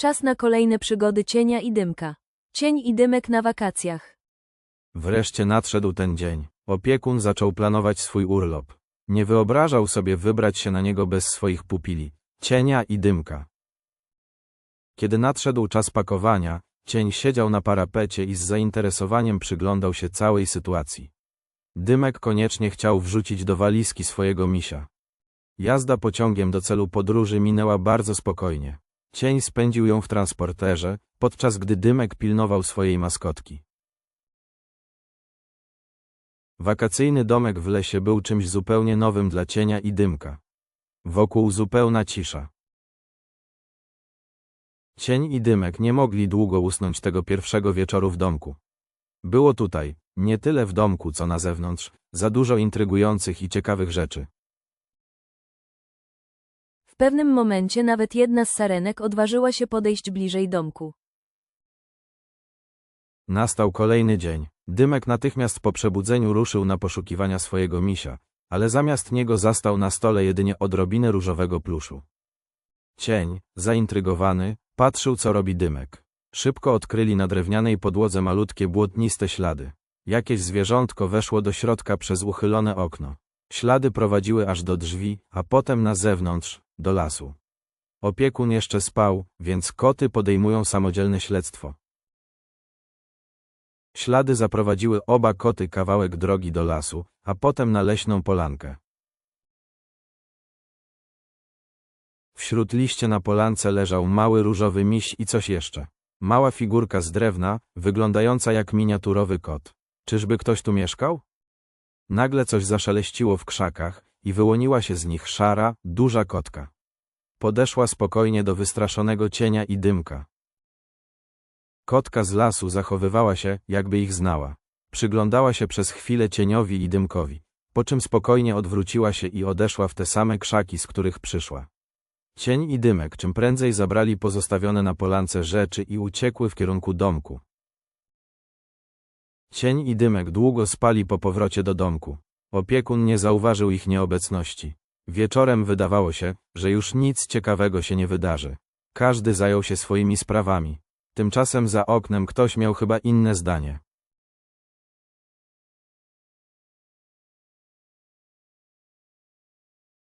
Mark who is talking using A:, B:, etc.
A: Czas na kolejne przygody cienia i dymka. Cień i dymek na wakacjach.
B: Wreszcie nadszedł ten dzień. Opiekun zaczął planować swój urlop. Nie wyobrażał sobie wybrać się na niego bez swoich pupili, cienia i dymka. Kiedy nadszedł czas pakowania, cień siedział na parapecie i z zainteresowaniem przyglądał się całej sytuacji. Dymek koniecznie chciał wrzucić do walizki swojego misia. Jazda pociągiem do celu podróży minęła bardzo spokojnie. Cień spędził ją w transporterze, podczas gdy Dymek pilnował swojej maskotki. Wakacyjny domek w lesie był czymś zupełnie nowym dla cienia i dymka. Wokół zupełna cisza. Cień i dymek nie mogli długo usnąć tego pierwszego wieczoru w domku. Było tutaj, nie tyle w domku, co na zewnątrz, za dużo intrygujących i ciekawych rzeczy.
A: Pewnym momencie nawet jedna z sarenek odważyła się podejść bliżej domku.
B: Nastał kolejny dzień. Dymek natychmiast po przebudzeniu ruszył na poszukiwania swojego misia, ale zamiast niego zastał na stole jedynie odrobinę różowego pluszu. Cień, zaintrygowany, patrzył co robi Dymek. Szybko odkryli na drewnianej podłodze malutkie błotniste ślady. Jakieś zwierzątko weszło do środka przez uchylone okno. Ślady prowadziły aż do drzwi, a potem na zewnątrz, do lasu. Opiekun jeszcze spał, więc koty podejmują samodzielne śledztwo. Ślady zaprowadziły oba koty kawałek drogi do lasu, a potem na leśną polankę. Wśród liście na polance leżał mały różowy miś i coś jeszcze. Mała figurka z drewna, wyglądająca jak miniaturowy kot. Czyżby ktoś tu mieszkał? Nagle coś zaszeleściło w krzakach i wyłoniła się z nich szara, duża kotka. Podeszła spokojnie do wystraszonego cienia i dymka. Kotka z lasu zachowywała się, jakby ich znała. Przyglądała się przez chwilę cieniowi i dymkowi, po czym spokojnie odwróciła się i odeszła w te same krzaki, z których przyszła. Cień i dymek czym prędzej zabrali pozostawione na polance rzeczy i uciekły w kierunku domku. Cień i dymek długo spali po powrocie do domku. Opiekun nie zauważył ich nieobecności. Wieczorem wydawało się, że już nic ciekawego się nie wydarzy. Każdy zajął się swoimi sprawami. Tymczasem za oknem ktoś miał chyba inne zdanie.